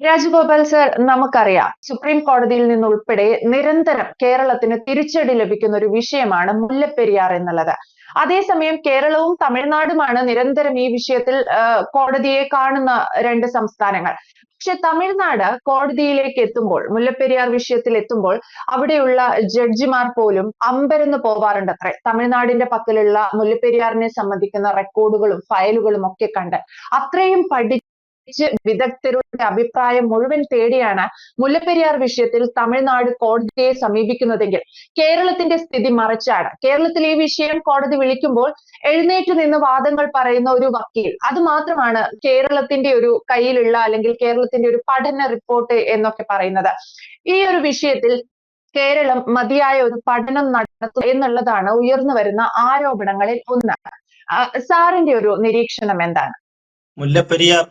Rajagopal sir നമുക്കറിയാം supreme കോടതിയിൽ നിന്നുൾപ്പെടെ നിരന്തരം കേരളത്തിന് തിരിച്ചടി ലഭിക്കുന്ന ഒരു വിഷയമാണ് മുല്ലപ്പെരിയാർ എന്നുള്ളത്. അതേസമയം കേരളവും തമിഴ്നാടുമാണ് നിരന്തരം ഈ വിഷയത്തിൽ കോടതിയെ കാണുന്ന രണ്ട് സംസ്ഥാനങ്ങൾ. പക്ഷെ തമിഴ്നാട് കോടതിയിലേക്ക് എത്തുമ്പോൾ മുല്ലപ്പെരിയാർ വിഷയത്തിൽ എത്തുമ്പോൾ അവിടെയുള്ള ജഡ്ജിമാർ പോലും അമ്പരന്ന് പോവാറുണ്ട് അത്ര തമിഴ്നാടിന്റെ പക്കലുള്ള മുല്ലപ്പെരിയാറിനെ സംബന്ധിക്കുന്ന റെക്കോർഡുകളും ഫയലുകളും ഒക്കെ കണ്ട് അത്രയും പഠി വിദഗ്ധരുടെ അഭിപ്രായം മുഴുവൻ തേടിയാണ് മുല്ലപ്പെരിയാർ വിഷയത്തിൽ തമിഴ്നാട് കോടതിയെ സമീപിക്കുന്നതെങ്കിൽ കേരളത്തിന്റെ സ്ഥിതി മറിച്ചാണ്. കേരളത്തിൽ ഈ വിഷയം കോടതി വിളിക്കുമ്പോൾ എഴുന്നേറ്റ് നിന്ന് വാദങ്ങൾ പറയുന്ന ഒരു വക്കീൽ. അത് മാത്രമാണ് കേരളത്തിന്റെ ഒരു കയ്യിലുള്ള അല്ലെങ്കിൽ കേരളത്തിന്റെ ഒരു പഠന റിപ്പോർട്ട് എന്നൊക്കെ പറയുന്നത്. ഈ ഒരു വിഷയത്തിൽ കേരളം മതിയായ ഒരു പഠനം നടത്തും എന്നുള്ളതാണ് ഉയർന്നു വരുന്ന ആരോപണങ്ങളിൽ ഒന്ന്. സാറിന്റെ ഒരു നിരീക്ഷണം എന്താണ്? മുല്ലപ്പെരിയാർ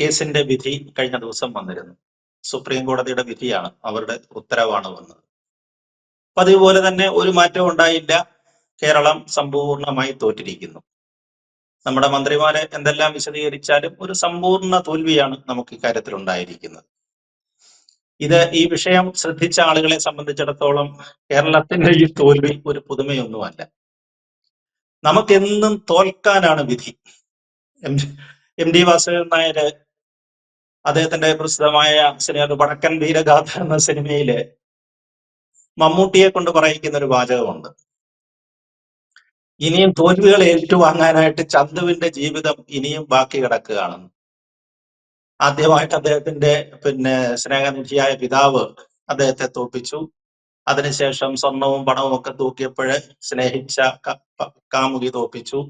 കേസിന്റെ വിധി കഴിഞ്ഞ ദിവസം വന്നിരുന്നു. സുപ്രീം കോടതിയുടെ വിധിയാണ് അവരുടെ ഉത്തരവാണ് വന്നത്. പതിവ് തന്നെ ഒരു മാറ്റവും ഉണ്ടായില്ല. കേരളം സമ്പൂർണമായി തോറ്റിരിക്കുന്നു. നമ്മുടെ മന്ത്രിമാരെ എന്തെല്ലാം വിശദീകരിച്ചാലും ഒരു സമ്പൂർണ തോൽവിയാണ് നമുക്ക് ഇക്കാര്യത്തിൽ ഉണ്ടായിരിക്കുന്നത്. ഇത് ഈ വിഷയം ശ്രദ്ധിച്ച ആളുകളെ സംബന്ധിച്ചിടത്തോളം കേരളത്തിന്റെ ഈ തോൽവി ഒരു പുതുമയൊന്നുമല്ല. നമുക്കെന്നും തോൽക്കാനാണ് വിധി. എം ഡി വാസുദേവൻ നായർ അദ്ദേഹത്തിന്റെ പ്രസിദ്ധമായ സിനിമ വടക്കൻ വീരഗാഥ എന്ന സിനിമയിൽ മമ്മൂട്ടിയെ കൊണ്ട് പറയിക്കുന്ന ഒരു വാചകമുണ്ട്. ഇനിയും തോൽവികൾ ഏറ്റുവാങ്ങാനായിട്ട് ചന്തുവിന്റെ ജീവിതം ഇനിയും ബാക്കി കിടക്കുകയാണ്. ആദ്യമായിട്ട് അദ്ദേഹത്തിന്റെ പിന്നെ സ്നേഹനിധിയായ പിതാവ് അദ്ദേഹത്തെ തോപ്പിച്ചു അതിനുശേഷം സ്വർണവും പണവും ഒക്കെ തൂക്കിയപ്പോഴ് സ്നേഹിച്ച കാമുകി തോപ്പിച്ചു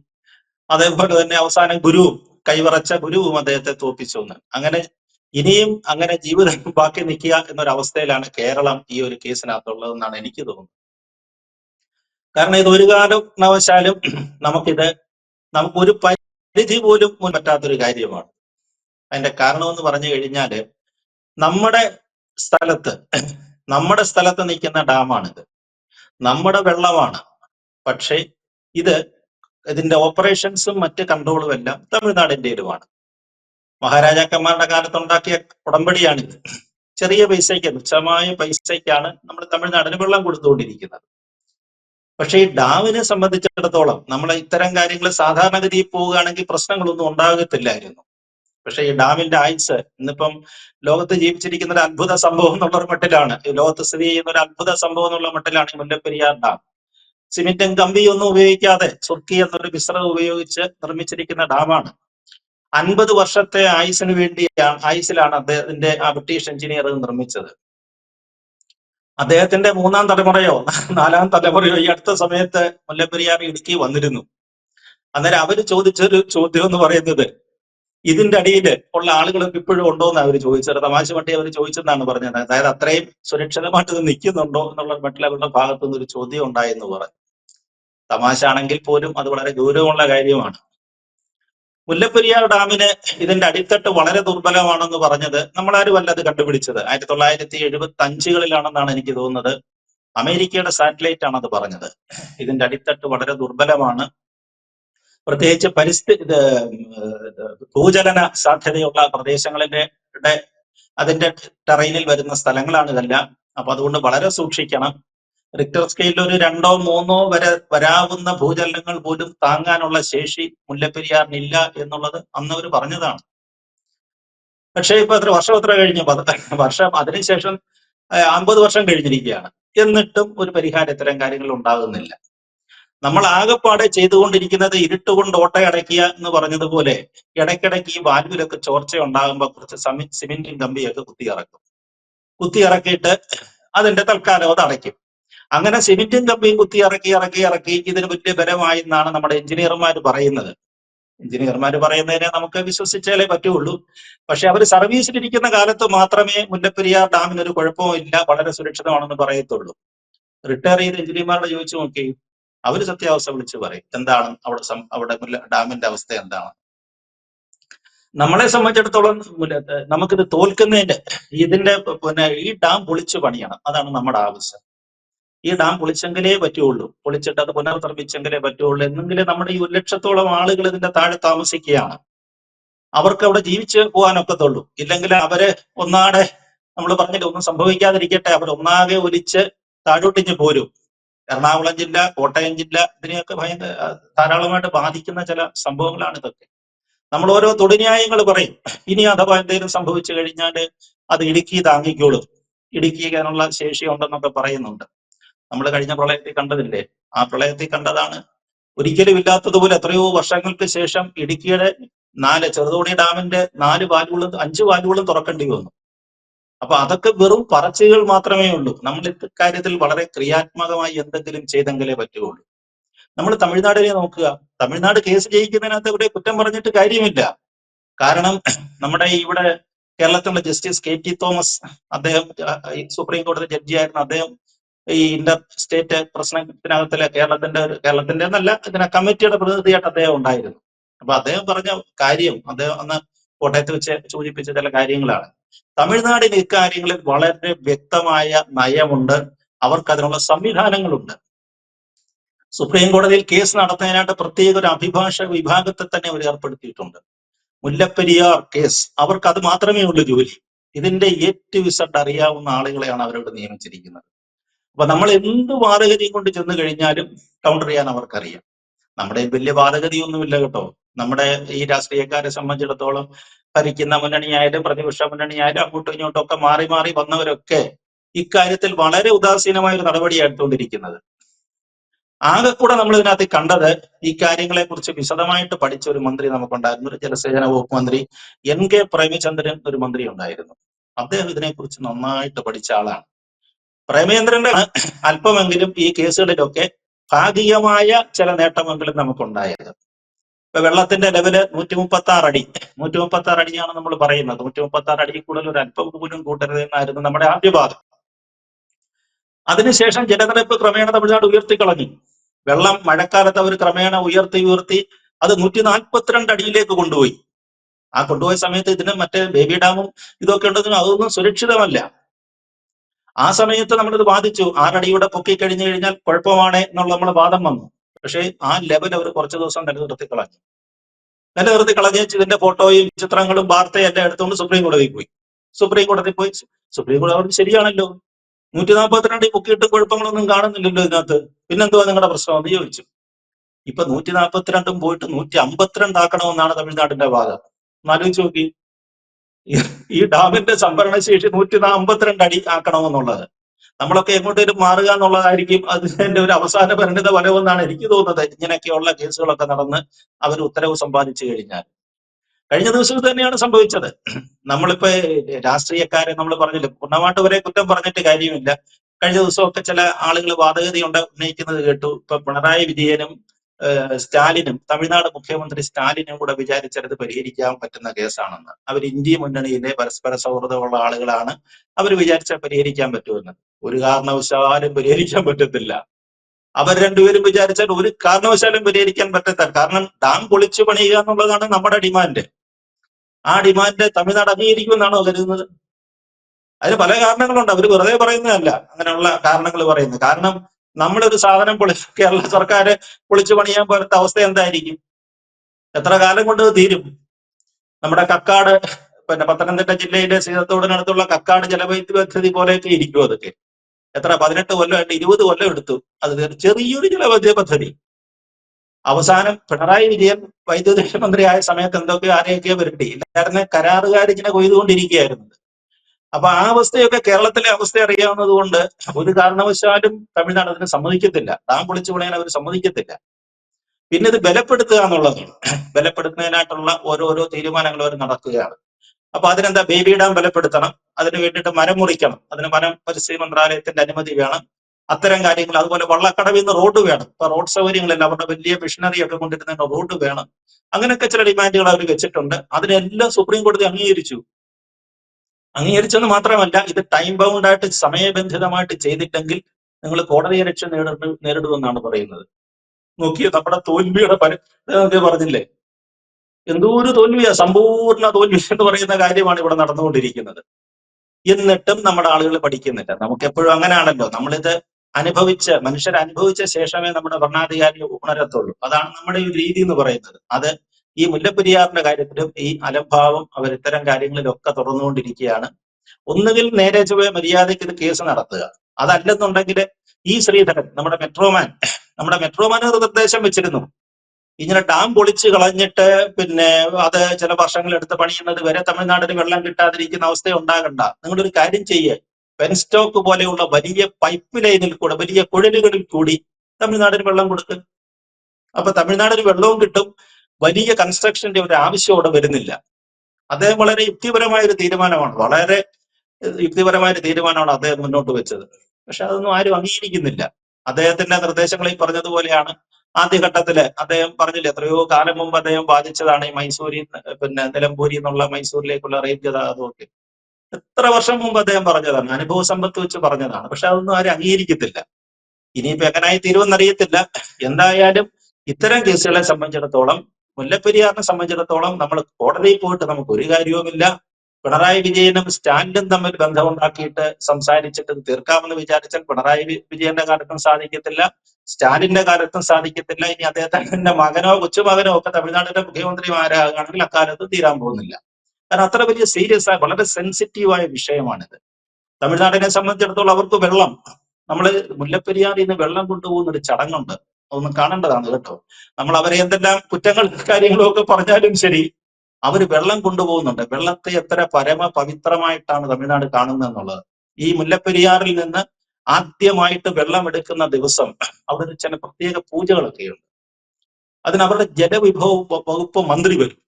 അതേപോലെ തന്നെ അവസാനം ഗുരു കൈവറച്ച ഗുരുവും അദ്ദേഹത്തെ തോപ്പിച്ചു എന്ന്. അങ്ങനെ ഇനിയും അങ്ങനെ ജീവിതം ബാക്കി നിൽക്കുക എന്നൊരവസ്ഥയിലാണ് കേരളം ഈ ഒരു കേസിനകത്തുള്ളതെന്നാണ് എനിക്ക് തോന്നുന്നത്. കാരണം ഇത് ഒരു കാരണവശാലും നമുക്കിത് നമുക്ക് ഒരു പരിധി പോലും പറ്റാത്തൊരു കാര്യമാണ്. അതിന്റെ കാരണം എന്ന് പറഞ്ഞു കഴിഞ്ഞാൽ നമ്മുടെ സ്ഥലത്ത് നമ്മുടെ സ്ഥലത്ത് നിൽക്കുന്ന ഡാമാണിത്. നമ്മുടെ വെള്ളമാണ്. പക്ഷേ ഇത് ഇതിന്റെ ഓപ്പറേഷൻസും മറ്റ് കൺട്രോളും എല്ലാം തമിഴ്നാടിന്റേതുമാണ്. മഹാരാജാക്കന്മാരുടെ കാലത്ത് ഉണ്ടാക്കിയ ഉടമ്പടിയാണിത് ചെറിയ പൈസയ്ക്ക് തുച്ഛമായ പൈസയ്ക്കാണ് നമ്മൾ തമിഴ്നാടിന് വെള്ളം കൊടുത്തുകൊണ്ടിരിക്കുന്നത്. പക്ഷേ ഈ ഡാമിനെ സംബന്ധിച്ചിടത്തോളം നമ്മൾ ഇത്തരം കാര്യങ്ങൾ സാധാരണഗതിയിൽ പോവുകയാണെങ്കിൽ പ്രശ്നങ്ങളൊന്നും ഉണ്ടാകത്തില്ലായിരുന്നു. പക്ഷെ ഈ ഡാമിന്റെ ആയുസ് ഇന്നിപ്പം ലോകത്ത് ജീവിച്ചിരിക്കുന്ന ഒരു അത്ഭുത സംഭവം എന്നുള്ള ഒരു മട്ടിലാണ് ലോകത്ത് സ്ഥിതി ചെയ്യുന്ന ഒരു അത്ഭുത സംഭവം എന്നുള്ള മട്ടിലാണ് ഈ മുല്ലപ്പെരിയാർ ഡാം. സിമെന്റും കമ്പിയൊന്നും ഉപയോഗിക്കാതെ സുർക്കി എന്നൊരു മിശ്രിതം ഉപയോഗിച്ച് നിർമ്മിച്ചിരിക്കുന്ന ഡാമാണ്. അൻപത് വർഷത്തെ ആയുസിന് വേണ്ടിയാണ് ആയുസിലാണ് അദ്ദേഹത്തിന്റെ ആ ബ്രിട്ടീഷ് എഞ്ചിനീയർ നിർമ്മിച്ചത്. അദ്ദേഹത്തിന്റെ മൂന്നാം തലമുറയോ നാലാം തലമുറയോ ഈ അടുത്ത സമയത്ത് മുല്ലപ്പെരിയാർ ഇടുക്കി വന്നിരുന്നു. അന്നേരം അവർ ചോദിച്ചൊരു ചോദ്യം എന്ന് പറയുന്നത് ഇതിന്റെ അടിയിൽ ഉള്ള ആളുകൾ ഇപ്പോഴും ഉണ്ടോ എന്ന് അവർ ചോദിച്ചത്. തമാശ പട്ടി അവർ ചോദിച്ചെന്നാണ് പറഞ്ഞത്. അതായത് അത്രയും സുരക്ഷിതമായിട്ട് ഇത് നിൽക്കുന്നുണ്ടോ എന്നുള്ള മറ്റുള്ളവരുടെ ഭാഗത്തു ഒരു ചോദ്യം ഉണ്ടായെന്ന് പറഞ്ഞു. തമാശ ആണെങ്കിൽ പോലും അത് വളരെ ഗൗരവമുള്ള കാര്യമാണ്. മുല്ലപ്പെരിയാർ ഡാമിന് ഇതിന്റെ അടിത്തട്ട് വളരെ ദുർബലമാണെന്ന് പറഞ്ഞത് നമ്മളാരുമല്ല അത് കണ്ടുപിടിച്ചത്. ആയിരത്തി തൊള്ളായിരത്തി എഴുപത്തി അഞ്ചുകളിലാണെന്നാണ് എനിക്ക് തോന്നുന്നത്. അമേരിക്കയുടെ സാറ്റലൈറ്റ് ആണ് അത് പറഞ്ഞത്. ഇതിന്റെ അടിത്തട്ട് വളരെ ദുർബലമാണ്. പ്രത്യേകിച്ച് പരിസ്ഥിതി ഭൂചലന സാധ്യതയുള്ള പ്രദേശങ്ങളിലെ അതിന്റെ ടെറൈനിൽ വരുന്ന സ്ഥലങ്ങളാണ് ഇതെല്ലാം. അപ്പൊ അതുകൊണ്ട് വളരെ സൂക്ഷിക്കണം. റിക്ടർ സ്കെയിലിൽ ഒരു രണ്ടോ മൂന്നോ വരെ വരാവുന്ന ഭൂചലനങ്ങൾ പോലും താങ്ങാനുള്ള ശേഷി മുല്ലപ്പെരിയാറിനില്ല എന്നുള്ളത് അന്ന് അവർ പറഞ്ഞതാണ്. പക്ഷേ ഇപ്പൊ എത്ര വർഷം എത്ര കഴിഞ്ഞു? വർഷം അതിനുശേഷം അമ്പത് വർഷം കഴിഞ്ഞിരിക്കുകയാണ്. എന്നിട്ടും ഒരു പരിഹാരം ഇത്തരം കാര്യങ്ങൾ ഉണ്ടാകുന്നില്ല. നമ്മൾ ആകെപ്പാടെ ചെയ്തുകൊണ്ടിരിക്കുന്നത് ഇരുട്ടുകൊണ്ട് ഓട്ടയടയ്ക്കുക എന്ന് പറഞ്ഞതുപോലെ ഇടയ്ക്കിടയ്ക്ക് ഈ വാൽവിലൊക്കെ ചോർച്ച ഉണ്ടാകുമ്പോൾ കുറച്ച് സിമെന്റും കമ്പിയൊക്കെ കുത്തി ഇറക്കും കുത്തി ഇറക്കിയിട്ട് അതിന്റെ തൽക്കാലം അത് അടയ്ക്കും. അങ്ങനെ സിമെന്റും കമ്പിയും കുത്തി ഇറക്കി ഇറക്കി ഇറക്കി ഇതിന് വലിയ ബലമായി എന്നാണ് നമ്മുടെ എഞ്ചിനീയർമാർ പറയുന്നത്. എഞ്ചിനീയർമാർ പറയുന്നതിനെ നമുക്ക് വിശ്വസിച്ചാലേ പറ്റുള്ളൂ. പക്ഷെ അവർ സർവീസിലിരിക്കുന്ന കാലത്ത് മാത്രമേ മുല്ലപ്പെരിയാർ ഡാമിന് ഒരു കുഴപ്പവും ഇല്ല വളരെ സുരക്ഷിതമാണെന്ന് പറയത്തുള്ളൂ. റിട്ടയർ ചെയ്ത എഞ്ചിനീയർമാരോട് ചോദിച്ചു നോക്കി അവർ സത്യാവസ്ഥ വിളിച്ച് പറയും. എന്താണ് അവിടെ അവിടെ ഡാമിന്റെ അവസ്ഥ എന്താണ്? നമ്മളെ സംബന്ധിച്ചിടത്തോളം നമുക്കിത് തോൽക്കുന്നതിന്റെ ഇതിന്റെ പിന്നെ ഈ ഡാം പൊളിച്ചു പണിയണം. അതാണ് നമ്മുടെ ആവശ്യം. ഈ ഡാം പൊളിച്ചെങ്കിലേ പറ്റുള്ളൂ. പൊളിച്ചിട്ട് അത് പുനർനിർമ്മിച്ചെങ്കിലേ പറ്റുള്ളൂ. എന്നെങ്കിലും നമ്മുടെ ഈ ഒരു ലക്ഷത്തോളം ആളുകൾ ഇതിന്റെ താഴെ താമസിക്കുകയാണ്. അവർക്ക് അവിടെ ജീവിച്ച് പോകാനൊക്കത്തുള്ളൂ. ഇല്ലെങ്കിൽ അവരെ ഒന്നാടെ നമ്മൾ പറഞ്ഞില്ല ഒന്നും സംഭവിക്കാതിരിക്കട്ടെ. അവർ ഒന്നാകെ ഒലിച്ച് താഴോട്ടിഞ്ഞ് പോരും. എറണാകുളം ജില്ല കോട്ടയം ജില്ല ഇതിനെയൊക്കെ ഭയങ്കര ധാരാളമായിട്ട് ബാധിക്കുന്ന ചില സംഭവങ്ങളാണ് ഇതൊക്കെ. നമ്മൾ ഓരോ തൊടുന്യായങ്ങൾ പറയും. ഇനി അഥവാ എന്തെങ്കിലും സംഭവിച്ചു കഴിഞ്ഞാൽ അത് ഇടുക്കി താങ്ങിക്കോളും. ഇടുക്കിക്കാനുള്ള ശേഷി ഉണ്ടെന്നൊക്കെ പറയുന്നുണ്ട്. നമ്മൾ കഴിഞ്ഞ പ്രളയത്തിൽ കണ്ടതില്ലേ? ആ പ്രളയത്തിൽ കണ്ടതാണ്. ഒരിക്കലും ഇല്ലാത്തതുപോലെ എത്രയോ വർഷങ്ങൾക്ക് ശേഷം ഇടുക്കിയുടെ നാല് ചെറുതോണി ഡാമിന്റെ നാല് വാലുകളും അഞ്ച് വാലുകളും തുറക്കേണ്ടി വന്നു. അപ്പൊ അതൊക്കെ വെറും പറച്ചുകൾ മാത്രമേ ഉള്ളൂ. നമ്മൾ ഇക്കാര്യത്തിൽ വളരെ ക്രിയാത്മകമായി എന്തെങ്കിലും ചെയ്തെങ്കിലേ പറ്റുകയുള്ളൂ. നമ്മൾ തമിഴ്നാടിനെ നോക്കുക. തമിഴ്നാട് കേസ് ജയിക്കുന്നതിനകത്ത് ഇവിടെ കുറ്റം പറഞ്ഞിട്ട് കാര്യമില്ല. കാരണം നമ്മുടെ ഇവിടെ കേരളത്തിലുള്ള ജസ്റ്റിസ് കെ ടി തോമസ് അദ്ദേഹം സുപ്രീം കോടതി ജഡ്ജിയായിരുന്ന അദ്ദേഹം ഈ ഇന്റർ സ്റ്റേറ്റ് പ്രശ്നത്തിനകത്തിലെ കേരളത്തിന്റെ കേരളത്തിന്റെ എന്നല്ല ഇതിനെ കമ്മിറ്റിയുടെ പ്രതിനിധിയായിട്ട് അദ്ദേഹം ഉണ്ടായിരുന്നു. അപ്പൊ അദ്ദേഹം പറഞ്ഞ കാര്യം അദ്ദേഹം അന്ന് കോട്ടയത്ത് വെച്ച് സൂചിപ്പിച്ച ചില കാര്യങ്ങളാണ്. തമിഴ്നാടിന് ഇക്കാര്യങ്ങളിൽ വളരെ വ്യക്തമായ നയമുണ്ട്. അവർക്ക് അതിനുള്ള സംവിധാനങ്ങളുണ്ട്. സുപ്രീം കോടതിയിൽ കേസ് നടത്താനായിട്ട് പ്രത്യേക ഒരു അഭിഭാഷക വിഭാഗത്തെ തന്നെ അവർ ഏർപ്പെടുത്തിയിട്ടുണ്ട്. മുല്ലപ്പെരിയാർ കേസ്. അവർക്ക് അത് മാത്രമേ ഉള്ളൂ ജോലി. ഇതിന്റെ എ ടു ഇസഡ് അറിയാവുന്ന ആളുകളെയാണ് അവരോട് നിയമിച്ചിരിക്കുന്നത്. അപ്പൊ നമ്മൾ എന്ത് വാദഗതിയും കൊണ്ട് ചെന്ന് കഴിഞ്ഞാലും കൗണ്ടർ ചെയ്യാൻ അവർക്കറിയാം. നമ്മുടെ വലിയ വാദഗതിയൊന്നുമില്ല കേട്ടോ. നമ്മുടെ ഈ രാഷ്ട്രീയക്കാരെ സംബന്ധിച്ചിടത്തോളം ഭരിക്കുന്ന മുന്നണിയായാലും പ്രതിപക്ഷ മുന്നണിയായാലും അങ്ങോട്ടും ഇങ്ങോട്ടും ഒക്കെ മാറി മാറി വന്നവരൊക്കെ ഇക്കാര്യത്തിൽ വളരെ ഉദാസീനമായ ഒരു നടപടിയാണ് എടുത്തുകൊണ്ടിരിക്കുന്നത്. ആകെ കൂടെ നമ്മൾ ഇതിനകത്ത് കണ്ടത് ഈ കാര്യങ്ങളെ കുറിച്ച് വിശദമായിട്ട് പഠിച്ച ഒരു മന്ത്രി നമുക്കുണ്ടായിരുന്നു. ഒരു ജലസേചന വകുപ്പ് മന്ത്രി എൻ കെ പ്രേമചന്ദ്രൻ ഒരു മന്ത്രി ഉണ്ടായിരുന്നു. അദ്ദേഹം ഇതിനെക്കുറിച്ച് നന്നായിട്ട് പഠിച്ച ആളാണ്. പ്രേമചന്ദ്രന്റെ അല്പമെങ്കിലും ഈ കേസുകളിലൊക്കെ ഭാഗികമായ ചില നേട്ടമെങ്കിലും നമുക്കുണ്ടായത് ഇപ്പൊ വെള്ളത്തിന്റെ ലെവൽ നൂറ്റി മുപ്പത്തി ആറ് അടി. നൂറ്റി മുപ്പത്തി ആറ് അടിയാണ് നമ്മൾ പറയുന്നത്. നൂറ്റി മുപ്പത്തി ആറ് അടിയിൽ കൂടുതൽ ഒരു അല്പം പോലും കൂട്ടരുത് എന്നായിരുന്നു നമ്മുടെ ആദ്യ വാദം. അതിനുശേഷം ജലനിരപ്പ് ക്രമേണ തമിഴ്നാട് ഉയർത്തിക്കളഞ്ഞു. വെള്ളം മഴക്കാലത്ത് അവർ ക്രമേണ ഉയർത്തി ഉയർത്തി അത് നൂറ്റി നാൽപ്പത്തിരണ്ട് അടിയിലേക്ക് കൊണ്ടുപോയി. ആ കൊണ്ടുപോയ സമയത്ത് ഇതിന് മറ്റേ ബേബി ഡാമും ഇതൊക്കെ ഉണ്ടെങ്കിലും അതൊന്നും സുരക്ഷിതമല്ല. ആ സമയത്ത് നമ്മളിത് വാദിച്ചു. ആറടിയുടെ പൊക്കി കഴിഞ്ഞു കഴിഞ്ഞാൽ കുഴപ്പമാണ് എന്നുള്ള നമ്മൾ വാദം വന്നു. പക്ഷേ ആ ലെവൽ അവർ കുറച്ച് ദിവസം നിലനിർത്തി കളഞ്ഞു. നിലനിർത്തി കളഞ്ഞ് ഇതിന്റെ ഫോട്ടോയും ചിത്രങ്ങളും വാർത്തയും എല്ലാം എടുത്തുകൊണ്ട് സുപ്രീം കോടതിയിൽ പോയി. സുപ്രീം കോടതി പോയി സുപ്രീം കോടതി അവർക്ക് ശരിയാണല്ലോ. നൂറ്റി നാൽപ്പത്തിരണ്ട് പൊക്കിയിട്ട് കുഴപ്പങ്ങളൊന്നും കാണുന്നില്ലല്ലോ ഇതിനകത്ത്. പിന്നെന്തുവാ നിങ്ങളുടെ പ്രശ്നം? എന്ന് ചോദിച്ചു. ഇപ്പൊ നൂറ്റി നാൽപ്പത്തിരണ്ടും പോയിട്ട് നൂറ്റി അമ്പത്തിരണ്ട് ആക്കണമെന്നാണ് തമിഴ്നാടിന്റെ വാദം. എന്നാലോചിച്ച് നോക്കി. ഈ ഡാമിന്റെ സംഭരണ ശേഷി നൂറ്റി അമ്പത്തിരണ്ട് അടി ആക്കണമെന്നുള്ളത്. നമ്മളൊക്കെ എങ്ങോട്ടേലും മാറുക എന്നുള്ളതായിരിക്കും അതിന്റെ ഒരു അവസാന പരിണിത ഫലമെന്നാണ് എനിക്ക് തോന്നുന്നത്. ഇങ്ങനെയൊക്കെയുള്ള കേസുകളൊക്കെ നടന്ന് അവർ ഉത്തരവ് സമ്പാദിച്ചു കഴിഞ്ഞാൽ. കഴിഞ്ഞ ദിവസം തന്നെയാണ് സംഭവിച്ചത്. നമ്മളിപ്പോ രാഷ്ട്രീയക്കാരെ നമ്മൾ പറഞ്ഞില്ല പൂർണമായിട്ട് വരെ കുറ്റം പറഞ്ഞിട്ട് കാര്യമില്ല. കഴിഞ്ഞ ദിവസമൊക്കെ ചില ആളുകൾ വാദഗതി ഉണ്ട് ഉന്നയിക്കുന്നത് കേട്ടു. ഇപ്പൊ പിണറായി വിജയനും സ്റ്റാലിനും തമിഴ്നാട് മുഖ്യമന്ത്രി സ്റ്റാലിനും കൂടെ വിചാരിച്ചത് പരിഹരിക്കാൻ പറ്റുന്ന കേസാണെന്ന്. അവർ ഇന്ത്യ മുന്നണിയിലെ പരസ്പര സൗഹൃദമുള്ള ആളുകളാണ്. അവർ വിചാരിച്ചാൽ പരിഹരിക്കാൻ പറ്റുമെന്ന്. ഒരു കാരണവശാലും പരിഹരിക്കാൻ പറ്റത്തില്ല. അവർ രണ്ടുപേരും വിചാരിച്ചാൽ ഒരു കാരണവശാലും പരിഹരിക്കാൻ പറ്റത്തില്ല. കാരണം ഡാം പൊളിച്ചു പണിയുക എന്നുള്ളതാണ് നമ്മുടെ ഡിമാൻഡ്. ആ ഡിമാൻഡ് തമിഴ്നാട് അംഗീകരിക്കുമെന്നാണോ കരുതുന്നത്? അതിന് പല കാരണങ്ങളുണ്ട്. അവർ വെറുതെ പറയുന്നതല്ല. അങ്ങനെയുള്ള കാരണങ്ങൾ പറയുന്നത്. കാരണം നമ്മളൊരു സാധനം പൊളി കേരള സർക്കാർ പൊളിച്ചു പണിയാൻ പോലത്തെ അവസ്ഥ എന്തായിരിക്കും? എത്ര കാലം കൊണ്ട് തീരും? നമ്മുടെ കക്കാട് പിന്നെ പത്തനംതിട്ട ജില്ലയിലെ സീതത്തോടിനടുത്തുള്ള കക്കാട് ജലവൈദ്യുതി പദ്ധതി പോലെയൊക്കെ ഇരിക്കും അതൊക്കെ? എത്ര? പതിനെട്ട് കൊല്ലമായിട്ട് ഇരുപത് കൊല്ലം എടുത്തു. അത് ചെറിയൊരു ജലവൈദ്യുതി പദ്ധതി. അവസാനം പിണറായി വിജയൻ വൈദ്യുതി മന്ത്രിയായ സമയത്ത് എന്തൊക്കെയോ ആരെയൊക്കെയോ വരട്ടി. എല്ലാവരും കരാറുകാർ ഇങ്ങനെ കൊയ്തുകൊണ്ടിരിക്കുകയായിരുന്നത് അപ്പൊ ആ അവസ്ഥയൊക്കെ കേരളത്തിലെ അവസ്ഥ അറിയാവുന്നത് കൊണ്ട് ഒരു കാരണവശാലും തമിഴ്നാട് അതിന് സമ്മതിക്കത്തില്ല. ഡാം പൊളിച്ചു പണിയാൻ അവർ സമ്മതിക്കത്തില്ല. പിന്നെ ഇത് ബലപ്പെടുത്തുക എന്നുള്ളതാണ് ബലപ്പെടുത്തുന്നതിനായിട്ടുള്ള ഓരോരോ തീരുമാനങ്ങൾ അവർ നടക്കുകയാണ്. അപ്പൊ അതിനെന്താ ബേബി ഡാം ബലപ്പെടുത്തണം. അതിന് വേണ്ടിയിട്ട് മരം മുറിക്കണം. അതിന് വനം പരിസ്ഥിതി മന്ത്രാലയത്തിന്റെ അനുമതി വേണം. അത്തരം കാര്യങ്ങൾ അതുപോലെ വള്ളക്കടവിൽ നിന്ന് റോഡ് വേണം. ഇപ്പൊ റോഡ് സൗകര്യങ്ങളില്ല അവരുടെ വലിയ മിഷനറി ഒക്കെ കൊണ്ടിരുന്ന റോഡ് വേണം. അങ്ങനെയൊക്കെ ചില ഡിമാൻഡുകൾ അവർ വെച്ചിട്ടുണ്ട്. അതിനെല്ലാം സുപ്രീം കോടതി അംഗീകരിച്ചു. അംഗീകരിച്ചെന്ന് മാത്രമല്ല ഇത് ടൈം ബൗണ്ട് ആയിട്ട് സമയബന്ധിതമായിട്ട് ചെയ്തിട്ടെങ്കിൽ നിങ്ങൾ കോടതിയെ രക്ഷ നേരിടു നേരിടുമെന്നാണ് പറയുന്നത്. നോക്കിയോ നമ്മുടെ തോൽവിയുടെ പരി പറഞ്ഞില്ലേ? എന്തോ ഒരു തോൽവിയാ സമ്പൂർണ തോൽവി എന്ന് പറയുന്ന കാര്യമാണ് ഇവിടെ നടന്നുകൊണ്ടിരിക്കുന്നത്. എന്നിട്ടും നമ്മുടെ ആളുകൾ പഠിക്കുന്നില്ല. നമുക്ക് എപ്പോഴും അങ്ങനെയാണല്ലോ നമ്മളിത് അനുഭവിച്ച് മനുഷ്യർ അനുഭവിച്ച ശേഷമേ നമ്മുടെ ഭരണാധികാരി ഉണരത്തുള്ളൂ. അതാണ് നമ്മുടെ ഈ രീതി എന്ന് പറയുന്നത്. അത് ഈ മുല്ലപ്പെരിയാറിന്റെ കാര്യത്തിലും ഈ അലംഭാവം അവർ ഇത്തരം കാര്യങ്ങളിലൊക്കെ തുറന്നുകൊണ്ടിരിക്കുകയാണ് ഒന്നുകിൽ നേരെ ചൊവ്വേ മര്യാദയ്ക്ക് ഇത് കേസ് നടത്തുക. അതല്ലെന്നുണ്ടെങ്കിൽ ഈ ശ്രീധരൻ നമ്മുടെ മെട്രോമാൻ നമ്മുടെ മെട്രോമാൻ ഒരു നിർദ്ദേശം വെച്ചിരുന്നു. ഇങ്ങനെ ഡാം പൊളിച്ച് കളഞ്ഞിട്ട് പിന്നെ അത് ചില വർഷങ്ങൾ എടുത്ത് പണിയുന്നത് വരെ തമിഴ്നാടിന് വെള്ളം കിട്ടാതിരിക്കുന്ന അവസ്ഥ ഉണ്ടാകണ്ട നിങ്ങളൊരു കാര്യം ചെയ്യേ. പെൻസ്റ്റോക്ക് പോലെയുള്ള വലിയ പൈപ്പ് ലൈനിൽ കൂടെ വലിയ കുഴലുകളിൽ കൂടി തമിഴ്നാടിന് വെള്ളം കൊടുക്കുക അപ്പൊ തമിഴ്നാടിന് വെള്ളവും കിട്ടും. വലിയ കൺസ്ട്രക്ഷന്റെ ഒരു ആവശ്യം അവിടെ വരുന്നില്ല. അദ്ദേഹം വളരെ യുക്തിപരമായ ഒരു തീരുമാനമാണ്. വളരെ യുക്തിപരമായ ഒരു തീരുമാനമാണ് അദ്ദേഹം മുന്നോട്ട് വെച്ചത്. പക്ഷെ അതൊന്നും ആരും അംഗീകരിക്കുന്നില്ല. അദ്ദേഹത്തിന്റെ നിർദ്ദേശങ്ങൾ ഈ പറഞ്ഞതുപോലെയാണ്. ആദ്യഘട്ടത്തിൽ അദ്ദേഹം പറഞ്ഞില്ല എത്രയോ കാലം മുമ്പ് അദ്ദേഹം ബാധിച്ചതാണ് ഈ മൈസൂരിൽ പിന്നെ നിലമ്പൂരിൽ നിന്നുള്ള മൈസൂരിലേക്കുള്ള റെയിൽ ഗതാഗതമൊക്കെ എത്ര വർഷം മുമ്പ് അദ്ദേഹം പറഞ്ഞതാണ് അനുഭവ സമ്പത്ത് വെച്ച് പറഞ്ഞതാണ്. പക്ഷെ അതൊന്നും ആരും അംഗീകരിക്കത്തില്ല. ഇനിയിപ്പോ എങ്ങനായി തീരുമെന്നറിയത്തില്ല. എന്തായാലും ഇത്തരം കേസുകളെ സംബന്ധിച്ചിടത്തോളം മുല്ലപ്പെരിയാറിനെ സംബന്ധിച്ചിടത്തോളം നമ്മൾ കോടതിയിൽ പോയിട്ട് നമുക്ക് ഒരു കാര്യവുമില്ല. പിണറായി വിജയനും സ്റ്റാൻഡും തമ്മിൽ ബന്ധമുണ്ടാക്കിയിട്ട് സംസാരിച്ചിട്ട് തീർക്കാമെന്ന് വിചാരിച്ചാൽ പിണറായി വിജയന്റെ കാലത്തും സാധിക്കത്തില്ല. സ്റ്റാലിന്റെ കാലത്തും സാധിക്കത്തില്ല. ഇനി അദ്ദേഹത്തിന്റെ മകനോ കൊച്ചുമകനോ ഒക്കെ തമിഴ്നാടിന്റെ മുഖ്യമന്ത്രിമാരാകുകയാണെങ്കിൽ അക്കാലത്ത് തീരാൻ പോകുന്നില്ല. കാരണം അത്ര വലിയ സീരിയസ് ആയ വളരെ സെൻസിറ്റീവായ വിഷയമാണിത്. തമിഴ്നാടിനെ സംബന്ധിച്ചിടത്തോളം അവർക്ക് വെള്ളം. നമ്മൾ മുല്ലപ്പെരിയാറിൽ നിന്ന് വെള്ളം കൊണ്ടുപോകുന്ന ഒരു ചടങ്ങുണ്ട്. അതൊന്നും കാണേണ്ടതാണ് കേട്ടോ. നമ്മൾ അവരെ എന്തെല്ലാം കുറ്റങ്ങൾ കാര്യങ്ങളൊക്കെ പറഞ്ഞാലും ശരി അവർ വെള്ളം കൊണ്ടുപോകുന്നുണ്ട്. വെള്ളത്തെ എത്ര പരമ പവിത്രമായിട്ടാണ് തമിഴ്നാട് കാണുന്നത് എന്നുള്ളത് ഈ മുല്ലപ്പെരിയാറിൽ നിന്ന് ആദ്യമായിട്ട് വെള്ളം എടുക്കുന്ന ദിവസം അവിടെ ചില പ്രത്യേക പൂജകളൊക്കെയുണ്ട്. അതിന് അവരുടെ ജലവിഭവ വകുപ്പ് മന്ത്രി വരും.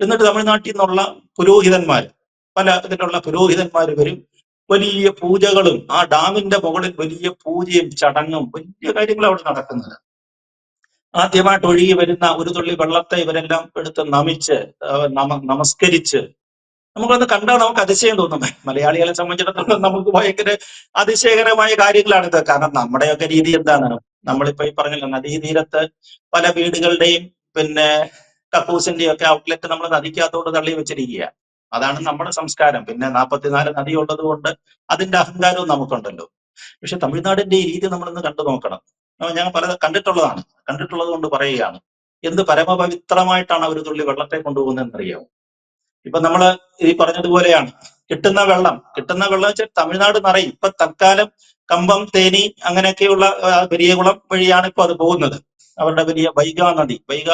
എന്നിട്ട് തമിഴ്നാട്ടിൽ നിന്നുള്ള പുരോഹിതന്മാർ പല ഇതിലുള്ള പുരോഹിതന്മാർ വരും. വലിയ പൂജകളും ആ ഡാമിന്റെ മുകളിൽ വലിയ പൂജയും ചടങ്ങും വലിയ കാര്യങ്ങൾ അവിടെ നടക്കുന്നത്. ആദ്യമായിട്ട് ഒഴുകി വരുന്ന ഒരു തുള്ളി വെള്ളത്തെ ഇവരെല്ലാം എടുത്ത് നമിച്ച് നമ നമസ്കരിച്ച് നമുക്കൊന്ന് കണ്ടാൽ നമുക്ക് അതിശയം തോന്നും. മലയാളികളെ സംബന്ധിച്ചിടത്തോളം നമുക്ക് ഭയങ്കര അതിശയകരമായ കാര്യങ്ങളാണ് ഇത്. കാരണം നമ്മുടെയൊക്കെ രീതി എന്താണ്? നമ്മളിപ്പോ ഈ പറഞ്ഞല്ലോ നദീതീരത്ത് പല വീടുകളുടെയും പിന്നെ കക്കൂസിന്റെയും ഒക്കെ ഔട്ട്ലെറ്റ് നമ്മൾ നദിക്കകത്തോട് തള്ളി വെച്ചിരിക്കുക അതാണ് നമ്മുടെ സംസ്കാരം. പിന്നെ നാൽപ്പത്തിനാല് നദി ഉള്ളത് കൊണ്ട് അതിന്റെ അഹങ്കാരവും നമുക്കുണ്ടല്ലോ. പക്ഷെ തമിഴ്നാടിന്റെ ഈ രീതി നമ്മളിന്ന് കണ്ടു നോക്കണം. ഞാൻ പല കണ്ടിട്ടുള്ളതാണ്. കണ്ടിട്ടുള്ളത് കൊണ്ട് പറയുകയാണ്. എന്ത് പരമപവിത്രമായിട്ടാണ് അവർ തുള്ളി വെള്ളത്തെ കൊണ്ടുപോകുന്നതെന്ന് അറിയാമോ ഇപ്പൊ നമ്മൾ ഈ പറഞ്ഞതുപോലെയാണ്. കിട്ടുന്ന വെള്ളം കിട്ടുന്ന വെള്ളം വെച്ചാൽ തമിഴ്നാട് നിറയും ഇപ്പൊ തൽക്കാലം കമ്പം തേനി അങ്ങനെയൊക്കെയുള്ള പെരിയകുളം വഴിയാണ് ഇപ്പൊ അത് പോകുന്നത്. അവരുടെ വലിയ വൈഗ നദി. വൈഗ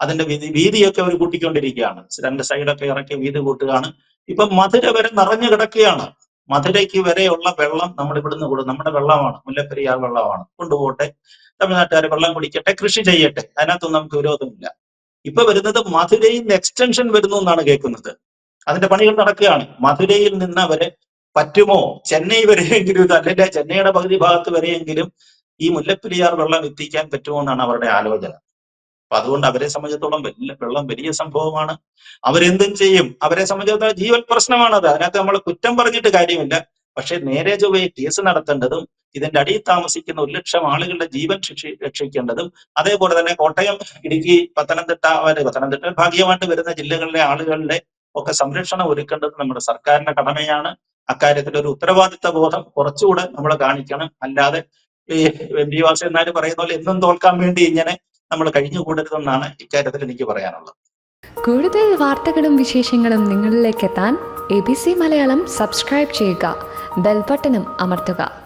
അതിന്റെ വീതി വീതിയൊക്കെ അവർ കൂട്ടിക്കൊണ്ടിരിക്കുകയാണ്. രണ്ട് സൈഡൊക്കെ ഇറക്കി വീതി കൂട്ടുകയാണ്. ഇപ്പൊ മധുര വരെ നിറഞ്ഞു കിടക്കുകയാണ്. മധുരയ്ക്ക് വരെയുള്ള വെള്ളം നമ്മൾ ഇവിടുന്ന് കൊടുക്കും നമ്മുടെ വെള്ളമാണ്. മുല്ലപ്പെരിയാർ വെള്ളമാണ്. കൊണ്ടുപോട്ടെ തമിഴ്നാട്ടുകാർ വെള്ളം കുടിക്കട്ടെ കൃഷി ചെയ്യട്ടെ. അതിനകത്തൊന്നും നമുക്ക് വിരോധമില്ല. ഇപ്പൊ വരുന്നത് മധുരയിൽ നിന്ന് എക്സ്റ്റൻഷൻ വരുന്നു എന്നാണ് കേൾക്കുന്നത്. അതിന്റെ പണികൾ നടക്കുകയാണ്. മധുരയിൽ നിന്ന് അവരെ പറ്റുമോ? ചെന്നൈ വരെയെങ്കിലും ഇത് അല്ലെങ്കിൽ ചെന്നൈയുടെ പകുതി ഭാഗത്ത് വരെയെങ്കിലും ഈ മുല്ലപ്പെരിയാർ വെള്ളം എത്തിക്കാൻ പറ്റുമോ എന്നാണ് അവരുടെ ആലോചന. അപ്പൊ അതുകൊണ്ട് അവരെ സംബന്ധിച്ചിടത്തോളം വെള്ളം വലിയ സംഭവമാണ്. അവരെന്തും ചെയ്യും. അവരെ സംബന്ധിച്ചിടത്തോളം ജീവൻ പ്രശ്നമാണത്. അതിനകത്ത് നമ്മൾ കുറ്റം പറഞ്ഞിട്ട് കാര്യമില്ല. പക്ഷെ നേരെ ചൊവ്വയെ കേസ് നടത്തേണ്ടതും ഇതിന്റെ അടിയിൽ താമസിക്കുന്ന ഒരു ലക്ഷം ആളുകളുടെ ജീവൻ ശിക്ഷി രക്ഷിക്കേണ്ടതും അതേപോലെ തന്നെ കോട്ടയം ഇടുക്കി പത്തനംതിട്ട പത്തനംതിട്ട ഭാഗ്യമായിട്ട് വരുന്ന ജില്ലകളിലെ ആളുകളുടെ ഒക്കെ സംരക്ഷണം ഒരുക്കേണ്ടത് നമ്മുടെ സർക്കാരിന്റെ കടമയാണ്. അക്കാര്യത്തിൽ ഒരു ഉത്തരവാദിത്ത ബോധം കുറച്ചുകൂടെ നമ്മൾ കാണിക്കണം. അല്ലാതെ ഈ എം പി വാസൻ പറയുന്ന പോലെ എന്നും തോൽക്കാൻ വേണ്ടി ഇങ്ങനെ നമ്മൾ കഴിഞ്ഞു കൂടരുതെന്നാണ് ഇക്കാര്യത്തിൽ എനിക്ക് പറയാനുള്ളത്. കൂടുതൽ വാർത്തകളും വിശേഷങ്ങളും നിങ്ങളിലേക്ക് എത്താൻ A B C Malayalam subscribe ചെയ്യുക. ബെൽബട്ടനും അമർത്തുക.